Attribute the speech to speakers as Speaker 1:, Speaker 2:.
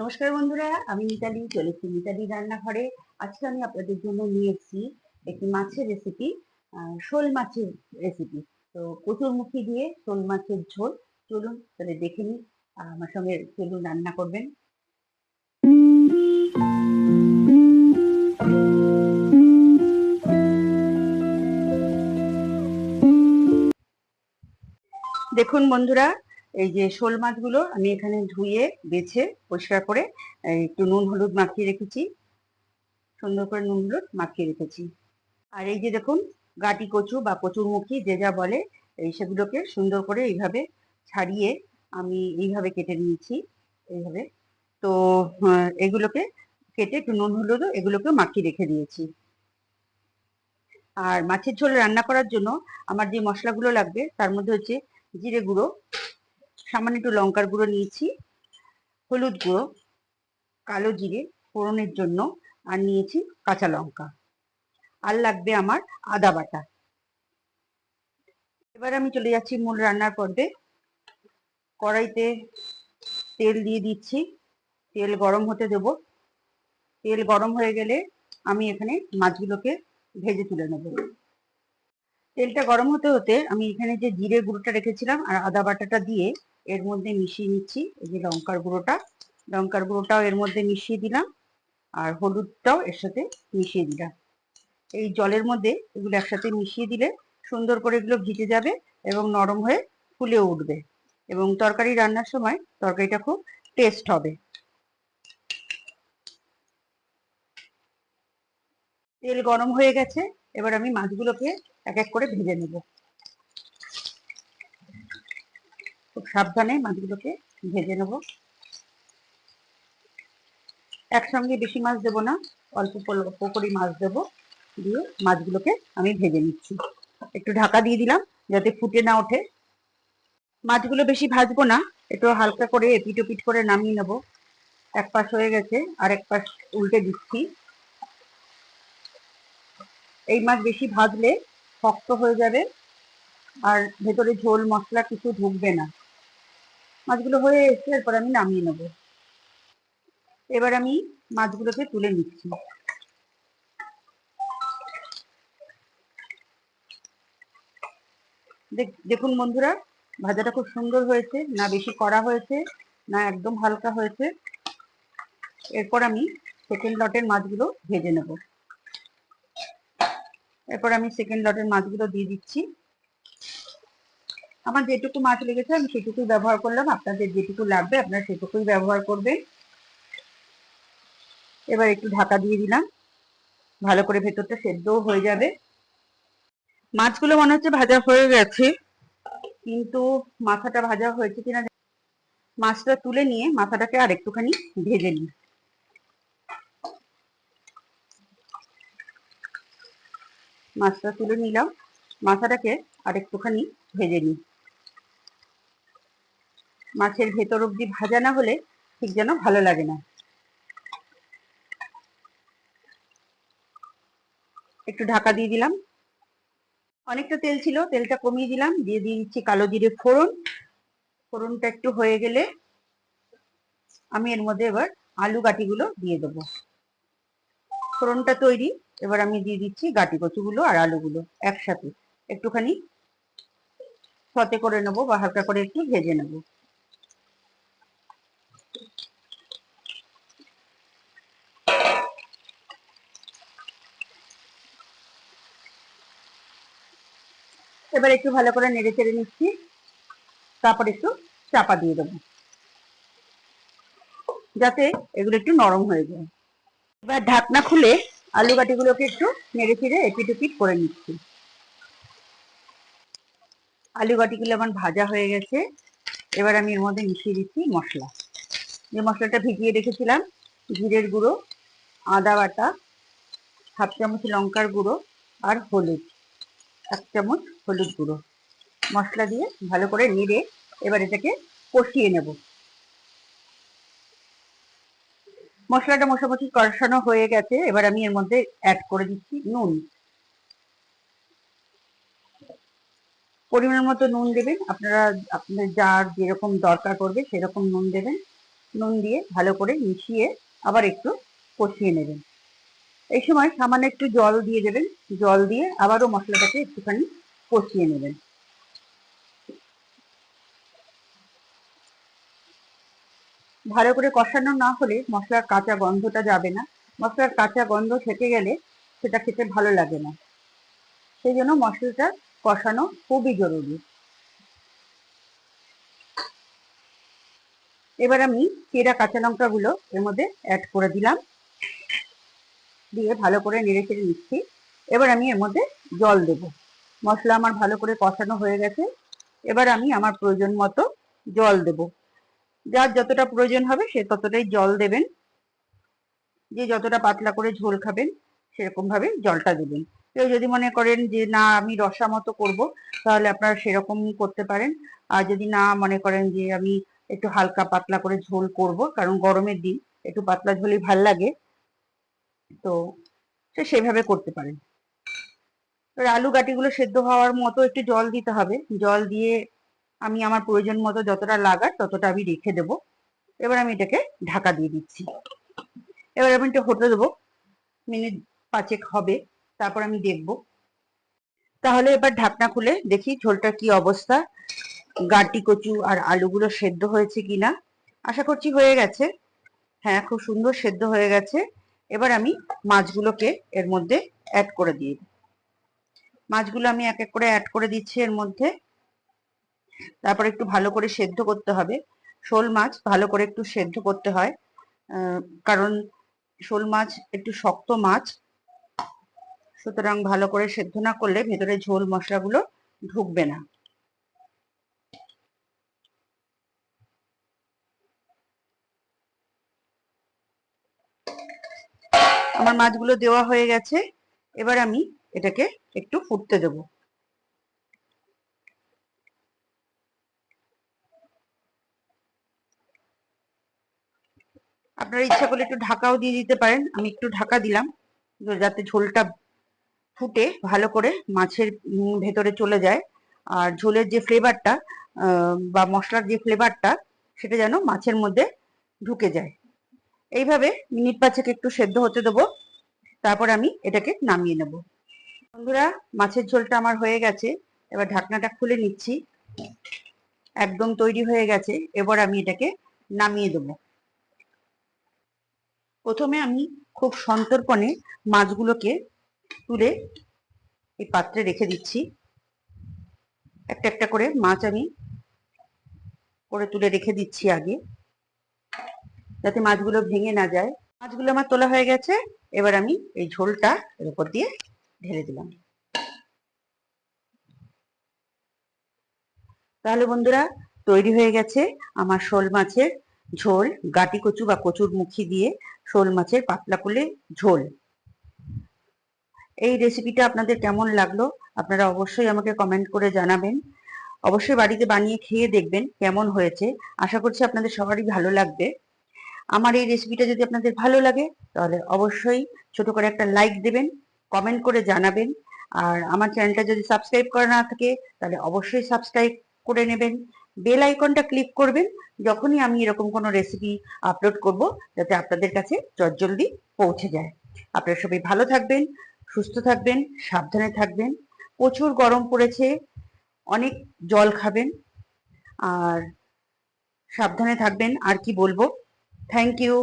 Speaker 1: নমস্কার বন্ধুরা, আমি মিতালি, চলেছি মিতালি রান্নাঘরে। আজকে আমি আপনাদের জন্য নিয়েছি একটি মাছের রেসিপি শোল মাছের রেসিপি তো কচুরমুখী দিয়ে শোল মাছের ঝোল। চলুন তাহলে দেখে নিই আমার সঙ্গে চলুন রান্না করবেন। দেখুন বন্ধুরা এই যে শোল মাছগুলো আমি এখানে ধুয়ে বেছে পরিষ্কার করে একটু নুন হলুদ মাখিয়ে রেখেছি। সুন্দর করে নুন হলুদ মাখিয়ে রেখেছি। আর এই যে দেখুন গাটি কচু বা কচুরমুখী যে যা বলে এই সেগুলোকে সুন্দর করে এইভাবে ছাড়িয়ে আমি এইভাবে কেটে নিয়েছি এইভাবে। তো আহ, এগুলোকে কেটে একটু নুন হলুদ এগুলোকে মাখিয়ে রেখে দিয়েছি। আর মাছের ঝোল রান্না করার জন্য আমার যে মশলাগুলো লাগবে তার মধ্যে হচ্ছে জিরে গুঁড়ো সামান্য একটু লঙ্কার গুঁড়ো নিয়েছি, হলুদ গুঁড়ো, কালো জিরে ফোড়নের জন্য, আর নিয়েছি কাঁচা লঙ্কা। আর লাগবে আমার আদা বাটা। এবার আমি চলে যাচ্ছি মূল রান্নার পর্বে। কড়াইতে তেল দিয়ে দিচ্ছি। তেল গরম হতে দেব। তেল গরম হয়ে গেলে আমি এখানে মাছগুলোকে ভেজে তুলে নেব। তেলটা গরম হতে হতে আমি এখানে যে জিরে গুঁড়োটা রেখেছিলাম আর আদা বাটাটা দিয়ে এর মধ্যে মিশিয়ে নিচ্ছি, এই যে লঙ্কার গুঁড়োটা। লঙ্কার গুঁড়োটাও এর মধ্যে মিশিয়ে দিলাম, আর হলুদটাও এর সাথে মিশিয়ে দিলাম। এই জলের মধ্যে এগুলো একসাথে মিশিয়ে দিলে সুন্দর করে এগুলো ভিজে যাবে এবং নরম হয়ে ফুলে উঠবে এবং তরকারি রান্নার সময় তরকারিটা খুব টেস্ট হবে। তেল গরম হয়ে গেছে, এবার আমি মাছগুলোকে এক এক করে ভেজে নেব। খুব সাবধানে মাছগুলোকে ভেজে নেব। একসঙ্গে বেশি মাছ দেবো না, অল্প অল্প করে মাছ দেবো। দিয়ে মাছগুলোকে আমি ভেজে নিচ্ছি। একটু ঢাকা দিয়ে দিলাম যাতে ফুটে না ওঠে। মাছগুলো বেশি ভাজবো না, একটু হালকা করে এপিট ওপিট করে নামিয়ে নেব। এক পাশ হয়ে গেছে, আর এক পাশ উল্টে দিচ্ছি। এই মাছ বেশি ভাজলে শক্ত হয়ে যাবে, আর ভেতরে ঝোল মশলা কিছু ঢুকবে না। মাছগুলো হয়ে এসছে, এরপর আমি নামিয়ে নেব। এবার আমি মাছগুলোকে তুলে নিচ্ছি। দেখ- দেখুন বন্ধুরা, ভাজাটা খুব সুন্দর হয়েছে, না বেশি কড়া হয়েছে, না একদম হালকা হয়েছে। এরপর আমি সেকেন্ড লটের মাছগুলো ভেজে নেব। এরপর আমি সেকেন্ড লটের মাছগুলো দিয়ে দিচ্ছি। আমার যেটুকু মাছ লেগেছে আমি সেটুকুই ব্যবহার করলাম। আপনাদের যেটুকু লাগবে আপনারা সেটুকুই ব্যবহার করবেন। এবার একটু ঢাকা দিয়ে দিলাম। ভালো করে ভেতরটা সেদ্ধও হয়ে যাবে। মাছগুলো মনে হচ্ছে ভাজা হয়ে গেছে, কিন্তু মাথাটা ভাজা হয়েছে কিনা মাছটা তুলে নিয়ে মাথাটাকে আর একটুখানি ভেজে নিই। মাছটা তুলে নিলাম। মাথাটাকে আর একটুখানি ভেজে নিই। মাছের ভেতর অব্দি ভাজা না হলে ঠিক যেন ভালো লাগে না। একটু ঢাকা দিয়ে দিলাম। অনেকটা তেল ছিল, তেলটা কমিয়ে দিলাম। দিয়ে দিয়ে দিচ্ছি কালো জিরে ফোড়ন। ফোড়নটা একটু হয়ে গেলে আমি এর মধ্যে এবার আলু গাটিগুলো দিয়ে দেবো। ফোড়নটা তৈরি। এবার আমি দিয়ে দিচ্ছি গাটি কচুগুলো আর আলুগুলো একসাথে। একটুখানি সতে করে নেব বা হালকা করে একটু ভেজে নেব। এবার একটু ভালো করে নেড়ে চেড়ে নিচ্ছি। তারপর একটু চাপা দিয়ে দেবো। যাতে এগুলো একটু নরম হয়ে যায়। এবার ঢাকনা খুলে আলু গাটিগুলোকে একটু নেড়ে চেড়ে এপিট ওপিট করে নিচ্ছি। আলু গাটিগুলো আমার ভাজা হয়ে গেছে। এবার আমি এর মধ্যে মিশিয়ে দিচ্ছি মশলা। যে মশলাটা ভিজিয়ে রেখেছিলাম, জিরের গুঁড়ো, আদা বাটা, হাফ চামচ লঙ্কার গুঁড়ো আর হলুদ, এক চামচ হলুদ গুঁড়ো। মশলা দিয়ে ভালো করে নেড়ে এবার এটাকে কষিয়ে নেব। মশলাটা মোটামুটি কষানো হয়ে গেছে, এবার আমি এর মধ্যে অ্যাড করে দিচ্ছি নুন। পরিমাণ মতো নুন দেবেন, আপনারা আপনাদের যার যেরকম দরকার করবে সেরকম নুন দেবেন। নুন দিয়ে ভালো করে মিশিয়ে আবার একটু কষিয়ে নেবেন। এই সময় সামান্য একটু জল দিয়ে দেবেন। জল দিয়ে আবারও মশলাটাকে একটুখানি কষিয়ে নেবেন। ভালো করে কষানো না হলে মশলার কাঁচা গন্ধটা যাবে না। মশলার কাঁচা গন্ধ থেকে গেলে সেটা খেতে ভালো লাগে না। সেই জন্য মশলাটা কষানো খুবই জরুরি। এবার আমি চেরা কাঁচা লঙ্কাগুলো এর মধ্যে অ্যাড করে দিলাম। দিয়ে ভালো করে নেড়ে চেড়ে নিচ্ছি। এবার আমি এর মধ্যে জল দেব। মশলা আমার ভালো করে কষানো হয়ে গেছে। এবার আমি আমার প্রয়োজন মতো জল দেব। যার যতটা প্রয়োজন হবে সে ততটাই জল দেবেন। যে যতটা পাতলা করে ঝোল খাবেন, সেরকম ভাবে জলটা দেবেন। কেউ যদি মনে করেন যে, না, আমি রসা মতো করব তাহলে আপনারা সেরকম করতে পারেন। আর যদি না মনে করেন যে, আমি একটু হালকা পাতলা করে ঝোল করব কারণ গরমের দিন একটু পাতলা ঝোলই ভালো লাগে, তো সেভাবে করতে পারেন। এবার আলু গাটিগুলো সেদ্ধ হওয়ার মতো একটু জল দিতে হবে। জল দিয়ে আমি আমার প্রয়োজন মতো যতটা লাগার ততটা আমি রেখে দেব। এবার আমি এটাকে ঢাকা দিয়ে দিচ্ছি। এবার আমি এটা হতে দেবো। মিনিট পাঁচেক হবে, তারপর আমি দেখব। তাহলে এবার ঢাকনা খুলে দেখি ঝোলটার কি অবস্থা। গাটি, কচু আর আলুগুলো সেদ্ধ হয়েছে কিনা। আশা করছি হয়ে গেছে। হ্যাঁ খুব সুন্দর সেদ্ধ হয়ে গেছে। এবার আমি মাছগুলোকে এর মধ্যে অ্যাড করে দিয়ে মাছগুলো আমি এক এক করে অ্যাড করে দিচ্ছি এর মধ্যে। তারপর একটু ভালো করে সেদ্ধ করতে হবে। শোল মাছ ভালো করে একটু সেদ্ধ করতে হয়। কারণ শোল মাছ একটু শক্ত মাছ। সুতরাং ভালো করে সেদ্ধ না করলে ভেতরে ঝোল মশলাগুলো ঢুকবে না। আমার মাছগুলো দেওয়া হয়ে গেছে। এবার আমি এটাকে একটু ফুটতে দেব। আপনারা ইচ্ছা করলে একটু ঢাকাও দিয়ে দিতে পারেন। আমি একটু ঢাকা দিলাম যাতে ঝোলটা ফুটে, ভালো করে মাছের ভেতরে চলে যায়। আর ঝোলের যে ফ্লেভারটা বা মশলার যে ফ্লেভারটা সেটা যেন মাছের মধ্যে ঢুকে যায়। এইভাবে মিনিট পাঁচেক একটু সেদ্ধ হতে দেবো। তারপর আমি এটাকে নামিয়ে নেব। বন্ধুরা, মাছের ঝোলটা আমার হয়ে গেছে। এবার ঢাকনাটা খুলে নিচ্ছি। একদম তৈরি হয়ে গেছে। এবার আমি এটাকে নামিয়ে দেব। প্রথমে আমি খুব সন্তর্পণে মাছগুলোকে তুলে এই পাত্রে রেখে দিচ্ছি। একটা একটা করে মাছ আমি করে তুলে রেখে দিচ্ছি আগে, যাতে মাছগুলো ভেঙে না যায়। মাছগুলো আমার তোলা হয়ে গেছে। এবার আমি এই ঝোলটা এর উপর দিয়ে ঢেলে দিলাম। তাহলে বন্ধুরা, তৈরি হয়ে গেছে আমার শোল মাছের ঝোল। গাটি কচু বা কচুর মুখি দিয়ে শোল মাছের পাতলা কুলে ঝোল। এই রেসিপিটা আপনাদের কেমন লাগল, আপনারা অবশ্যই আমাকে কমেন্ট করে জানাবেন। অবশ্যই বাড়িতে বানিয়ে খেয়ে দেখবেন কেমন হয়েছে। আশা করছি আপনাদের সবারই ভালো লাগবে। আমার এই রেসিপিটা যদি আপনাদের ভালো লাগে, তাহলে অবশ্যই ছোট করে একটা লাইক দেবেন। কমেন্ট করে জানাবেন। আর আমার চ্যানেলটা যদি সাবস্ক্রাইব করা না থাকে, তাহলে অবশ্যই সাবস্ক্রাইব করে নেবেন। বেল আইকনটা ক্লিক করবেন, যখনই আমি এরকম কোনো রেসিপি আপলোড করব, যাতে আপনাদের কাছে জলদি পৌঁছে যায়। আপনারা সবাই ভালো থাকবেন, সুস্থ থাকবেন, সাবধানে থাকবেন। প্রচুর গরম পড়েছে, অনেক জল খাবেন, আর সাবধানে থাকবেন। আর কি বলব? Thank you